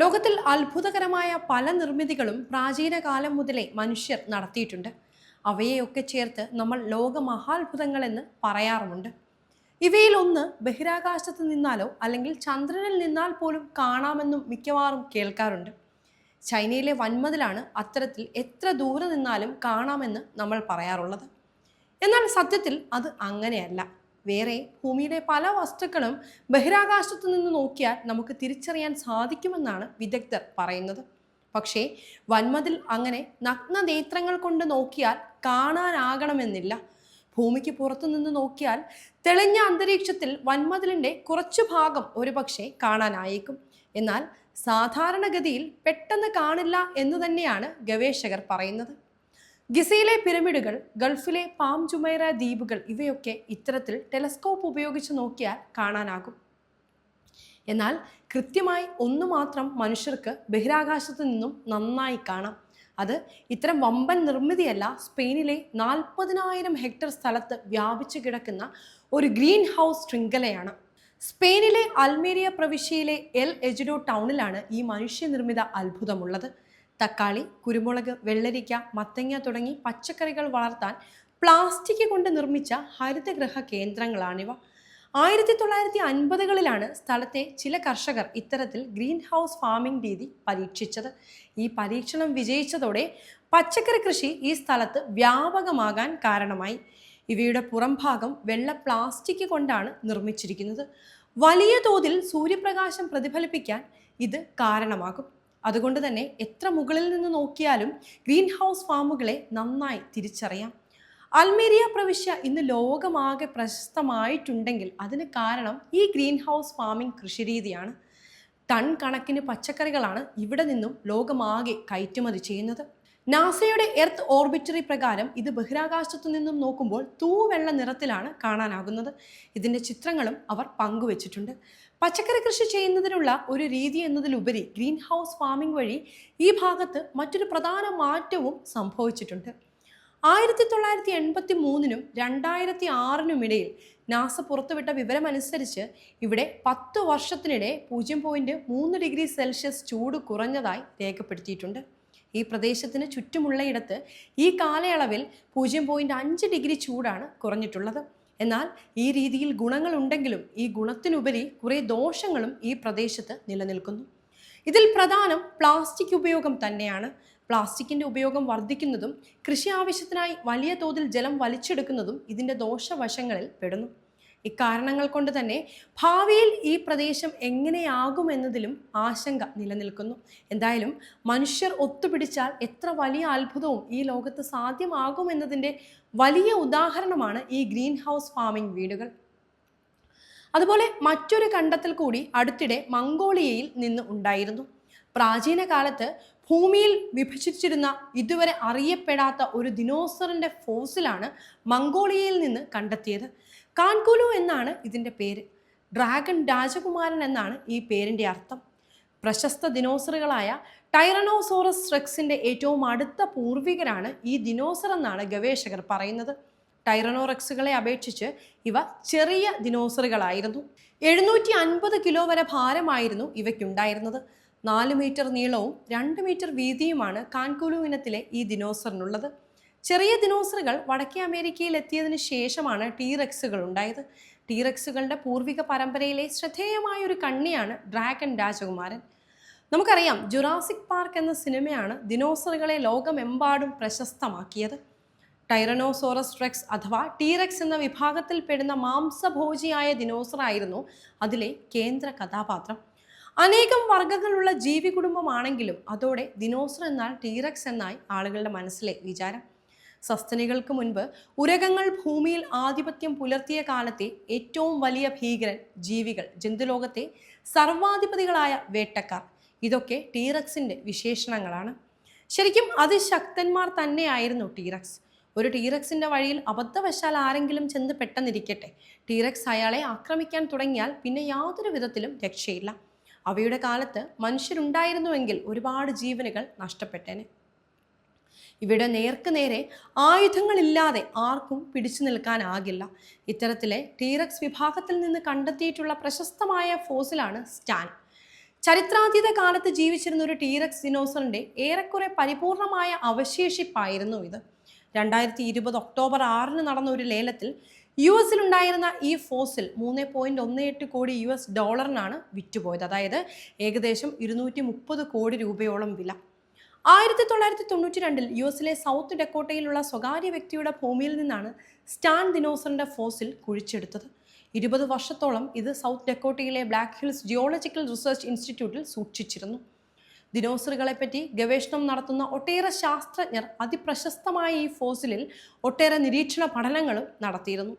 ലോകത്തിൽ അത്ഭുതകരമായ പല നിർമ്മിതികളും പ്രാചീന കാലം മുതലേ മനുഷ്യർ നടത്തിയിട്ടുണ്ട്. അവയെയൊക്കെ ചേർത്ത് നമ്മൾ ലോക മഹാത്ഭുതങ്ങളെന്ന് പറയാറുമുണ്ട്. ഇവയിൽ ഒന്ന് ബഹിരാകാശത്ത് നിന്നാലോ അല്ലെങ്കിൽ ചന്ദ്രനിൽ നിന്നാൽ പോലും കാണാമെന്നും മിക്കവാറും കേൾക്കാറുണ്ട്. ചൈനയിലെ വൻമതിലാണ് അത്തരത്തിൽ എത്ര ദൂരെ നിന്നാലും കാണാമെന്ന് നമ്മൾ പറയാറുള്ളത്. എന്നാൽ സത്യത്തിൽ അത് അങ്ങനെയല്ല. വേറെ ഭൂമിയിലെ പല വസ്തുക്കളും ബഹിരാകാശത്തു നിന്ന് നോക്കിയാൽ നമുക്ക് തിരിച്ചറിയാൻ സാധിക്കുമെന്നാണ് വിദഗ്ധർ പറയുന്നത്. പക്ഷേ വൻമതിൽ അങ്ങനെ നഗ്നനേത്രങ്ങൾ കൊണ്ട് നോക്കിയാൽ കാണാനാകണമെന്നില്ല. ഭൂമിക്ക് പുറത്തു നിന്ന് നോക്കിയാൽ തെളിഞ്ഞ അന്തരീക്ഷത്തിൽ വൻമതിലിന്റെ കുറച്ചു ഭാഗം ഒരുപക്ഷെ കാണാനായേക്കും. എന്നാൽ സാധാരണഗതിയിൽ പെട്ടെന്ന് കാണില്ല എന്ന് തന്നെയാണ് ഗവേഷകർ പറയുന്നത്. ഗിസയിലെ പിരമിഡുകൾ ഗൾഫിലെ പാം ജുമൈറ ദ്വീപുകൾ ഇവയൊക്കെ ഇത്തരത്തിൽ ടെലസ്കോപ്പ് ഉപയോഗിച്ച് നോക്കിയാൽ കാണാനാകും. എന്നാൽ കൃത്യമായി ഒന്നു മാത്രം മനുഷ്യർക്ക് ബഹിരാകാശത്ത് നിന്നും നന്നായി കാണാം. അത് ഇത്തരം വമ്പൻ നിർമ്മിതിയല്ല സ്പെയിനിലെ നാൽപ്പതിനായിരം ഹെക്ടർ സ്ഥലത്ത് വ്യാപിച്ചു കിടക്കുന്ന ഒരു ഗ്രീൻ ഹൗസ് ശൃംഖലയാണ്. സ്പെയിനിലെ അൽമേരിയ പ്രവിശ്യയിലെ എൽ എജിഡോ ടൗണിലാണ് ഈ മനുഷ്യനിർമ്മിത അത്ഭുതമുള്ളത്. തക്കാളി കുരുമുളക് വെള്ളരിക്ക മത്തങ്ങ തുടങ്ങി പച്ചക്കറികൾ വളർത്താൻ പ്ലാസ്റ്റിക് കൊണ്ട് നിർമ്മിച്ച ഹരിതഗൃഹ കേന്ദ്രങ്ങളാണിവ. ആയിരത്തി തൊള്ളായിരത്തി അൻപതുകളിലാണ് സ്ഥലത്തെ ചില കർഷകർ ഇത്തരത്തിൽ ഗ്രീൻ ഹൗസ് ഫാമിംഗ് രീതി പരീക്ഷിച്ചത്. ഈ പരീക്ഷണം വിജയിച്ചതോടെ പച്ചക്കറി കൃഷി ഈ സ്ഥലത്ത് വ്യാപകമാകാൻ കാരണമായി. ഇവയുടെ പുറംഭാഗം വെള്ള പ്ലാസ്റ്റിക് കൊണ്ടാണ് നിർമ്മിച്ചിരിക്കുന്നത്. വലിയ തോതിൽ സൂര്യപ്രകാശം പ്രതിഫലിപ്പിക്കാൻ ഇത് കാരണമാകും. അതുകൊണ്ട് തന്നെ എത്ര മുകളിൽ നിന്ന് നോക്കിയാലും ഗ്രീൻ ഹൗസ് ഫാമുകളെ നന്നായി തിരിച്ചറിയാം. അൽമേരിയ പ്രവിശ്യ ഇന്ന് ലോകമാകെ പ്രശസ്തമായിട്ടുണ്ടെങ്കിൽ അതിന് കാരണം ഈ ഗ്രീൻ ഹൗസ് ഫാമിംഗ് കൃഷിരീതിയാണ്. ടൺ കണക്കിന് പച്ചക്കറികളാണ് ഇവിടെ നിന്നും ലോകമാകെ കയറ്റുമതി ചെയ്യുന്നത്. നാസയുടെ എർത്ത് ഓർബിറ്ററി പ്രകാരം ഇത് ബഹിരാകാശത്തു നിന്നും നോക്കുമ്പോൾ തൂവെള്ള നിറത്തിലാണ് കാണാനാകുന്നത്. ഇതിന്റെ ചിത്രങ്ങളും അവർ പങ്കുവച്ചിട്ടുണ്ട്. പച്ചക്കറി കൃഷി ചെയ്യുന്നതിനുള്ള ഒരു രീതി എന്നതിലുപരി ഗ്രീൻ ഹൗസ് ഫാമിംഗ് വഴി ഈ ഭാഗത്ത് മറ്റൊരു പ്രധാന മാറ്റവും സംഭവിച്ചിട്ടുണ്ട്. ആയിരത്തി തൊള്ളായിരത്തി എൺപത്തി മൂന്നിനും രണ്ടായിരത്തി ആറിനും ഇടയിൽ നാസ പുറത്തുവിട്ട വിവരമനുസരിച്ച് ഇവിടെ പത്ത് വർഷത്തിനിടെ പൂജ്യം പോയിന്റ് മൂന്ന് ഡിഗ്രി സെൽഷ്യസ് ചൂട് കുറഞ്ഞതായി രേഖപ്പെടുത്തിയിട്ടുണ്ട്. ഈ പ്രദേശത്തിന് ചുറ്റുമുള്ളയിടത്ത് ഈ കാലയളവിൽ പൂജ്യം പോയിന്റ് അഞ്ച് ഡിഗ്രി ചൂടാണ് കുറഞ്ഞിട്ടുള്ളത്. എന്നാൽ ഈ രീതിയിൽ ഗുണങ്ങളുണ്ടെങ്കിലും ഈ ഗുണത്തിനുപരി കുറേ ദോഷങ്ങളും ഈ പ്രദേശത്ത് നിലനിൽക്കുന്നു. ഇതിൽ പ്രധാനം പ്ലാസ്റ്റിക് ഉപയോഗം തന്നെയാണ്. പ്ലാസ്റ്റിക്കിന്റെ ഉപയോഗം വർദ്ധിക്കുന്നതും കൃഷി ആവശ്യത്തിനായി വലിയ തോതിൽ ജലം വലിച്ചെടുക്കുന്നതും ഇതിന്റെ ദോഷവശങ്ങളിൽ പെടുന്നു. ഇക്കാരണങ്ങൾ കൊണ്ട് തന്നെ ഭാവിയിൽ ഈ പ്രദേശം എങ്ങനെയാകുമെന്നതിലും ആശങ്ക നിലനിൽക്കുന്നു. എന്തായാലും മനുഷ്യർ ഒത്തുപിടിച്ചാൽ എത്ര വലിയ അത്ഭുതവും ഈ ലോകത്ത് സാധ്യമാകുമെന്നതിന്റെ വലിയ ഉദാഹരണമാണ് ഈ ഗ്രീൻ ഹൗസ് ഫാമിംഗ് വീടുകൾ. അതുപോലെ മറ്റൊരു കണ്ടെത്തൽ കൂടി അടുത്തിടെ മംഗോളിയയിൽ നിന്ന് ഉണ്ടായിരുന്നു. പ്രാചീന കാലത്ത് ഭൂമിയിൽ വിഭജിച്ചിരുന്ന ഇതുവരെ അറിയപ്പെടാത്ത ഒരു ദിനോസറിന്റെ ഫോസിലാണ് മംഗോളിയയിൽ നിന്ന് കണ്ടെത്തിയത്. കാൻകുലു എന്നാണ് ഇതിന്റെ പേര്. ഡ്രാഗൺ രാജകുമാരൻ എന്നാണ് ഈ പേരിന്റെ അർത്ഥം. പ്രശസ്ത ദിനോസറുകളായ ടൈറനോസോറസ് റെക്സിന്റെ ഏറ്റവും അടുത്ത പൂർവികരാണ് ഈ ദിനോസർ എന്നാണ് ഗവേഷകർ പറയുന്നത്. ടൈറനോറെക്സുകളെ അപേക്ഷിച്ച് ഇവ ചെറിയ ദിനോസറുകളായിരുന്നു. എഴുന്നൂറ്റി അൻപത് കിലോ വരെ ഭാരമായിരുന്നു ഇവയ്ക്കുണ്ടായിരുന്നത്. നാല് മീറ്റർ നീളവും രണ്ട് മീറ്റർ വീതിയുമാണ് കാൻകുലു ഇനത്തിലെ ഈ ദിനോസറിനുള്ളത്. ചെറിയ ദിനോസറുകൾ വടക്കേ അമേരിക്കയിൽ എത്തിയതിന് ശേഷമാണ് ടീറെക്സുകൾ ഉണ്ടായത്. ടീറെക്സുകളുടെ പൂർവിക പരമ്പരയിലെ ശ്രദ്ധേയമായ ഒരു കണ്ണിയാണ് ഡ്രാഗൺ രാജകുമാരൻ. നമുക്കറിയാം ജുറാസിക് പാർക്ക് എന്ന സിനിമയാണ് ദിനോസറുകളെ ലോകമെമ്പാടും പ്രശസ്തമാക്കിയത്. ടൈറനോസോറസ് റെക്സ് അഥവാ ടീറെക്സ് എന്ന വിഭാഗത്തിൽപ്പെടുന്ന മാംസഭോജിയായ ദിനോസറായിരുന്നു അതിലെ കേന്ദ്ര കഥാപാത്രം. അനേകം വർഗങ്ങളുള്ള ജീവി കുടുംബമാണെങ്കിലും അതോടെ ദിനോസർ എന്നാൽ ടീറക്സ് എന്നായി ആളുകളുടെ മനസ്സിലെ വിചാരം. സസ്തനികൾക്ക് മുൻപ് ഉരകങ്ങൾ ഭൂമിയിൽ ആധിപത്യം പുലർത്തിയ കാലത്തെ ഏറ്റവും വലിയ ഭീകരൻ ജീവികൾ ജന്തുലോകത്തെ സർവാധിപതികളായ വേട്ടക്കാർ. ഇതൊക്കെ ടീറക്സിന്റെ വിശേഷണങ്ങളാണ്. ശരിക്കും അതിശക്തന്മാർ തന്നെയായിരുന്നു ടീറക്സ്. ഒരു ടീറക്സിന്റെ വഴിയിൽ അബദ്ധവശാൽ ആരെങ്കിലും ചെന്ന് പെട്ടെന്നിരിക്കട്ടെ. ടീറക്സ് അയാളെ ആക്രമിക്കാൻ തുടങ്ങിയാൽ പിന്നെ യാതൊരു വിധത്തിലും രക്ഷയില്ല. അവയുടെ കാലത്ത് മനുഷ്യരുണ്ടായിരുന്നുവെങ്കിൽ ഒരുപാട് ജീവനുകൾ നഷ്ടപ്പെട്ടേനെ. ഇവിടെ നേർക്ക് നേരെ ആയുധങ്ങളില്ലാതെ ആർക്കും പിടിച്ചു നിൽക്കാനാകില്ല. ഇത്തരത്തിലെ ടീറക്സ് വിഭാഗത്തിൽ നിന്ന് കണ്ടെത്തിയിട്ടുള്ള പ്രശസ്തമായ ഫോസിലാണ് സ്റ്റാൻ ചരിത്രാതീത കാലത്ത് ജീവിച്ചിരുന്ന ഒരു ടീറക്സ് ദിനോസറിന്റെ ഏറെക്കുറെ പരിപൂർണമായ അവശേഷിപ്പായിരുന്നു ഇത്. രണ്ടായിരത്തി ഇരുപത് ഒക്ടോബർ ആറിന് നടന്ന ഒരു ലേലത്തിൽ യു എസിലുണ്ടായിരുന്ന ഈ ഫോസിൽ മൂന്ന് പോയിന്റ് ഒന്ന് എട്ട് കോടി യു എസ് ഡോളറിനാണ് വിറ്റുപോയത്. അതായത് ഏകദേശം ഇരുന്നൂറ്റി മുപ്പത് കോടി രൂപയോളം വില. ആയിരത്തി തൊള്ളായിരത്തി തൊണ്ണൂറ്റി രണ്ടിൽ യു എസിലെ സൗത്ത് ഡെക്കോട്ടയിലുള്ള സ്വകാര്യ വ്യക്തിയുടെ ഭൂമിയിൽ നിന്നാണ് സ്റ്റാൻ ദിനോസറിന്റെ ഫോസിൽ കുഴിച്ചെടുത്തത്. ഇരുപത് വർഷത്തോളം ഇത് സൗത്ത് ഡെക്കോട്ടയിലെ ബ്ലാക്ക് ഹിൽസ് ജിയോളജിക്കൽ റിസർച്ച് ഇൻസ്റ്റിറ്റ്യൂട്ടിൽ സൂക്ഷിച്ചിരുന്നു. ദിനോസറുകളെപ്പറ്റി ഗവേഷണം നടത്തുന്ന ഒട്ടേറെ ശാസ്ത്രജ്ഞർ അതിപ്രശസ്തമായ ഈ ഫോസിലിൽ ഒട്ടേറെ നിരീക്ഷണ പഠനങ്ങളും നടത്തിയിരുന്നു.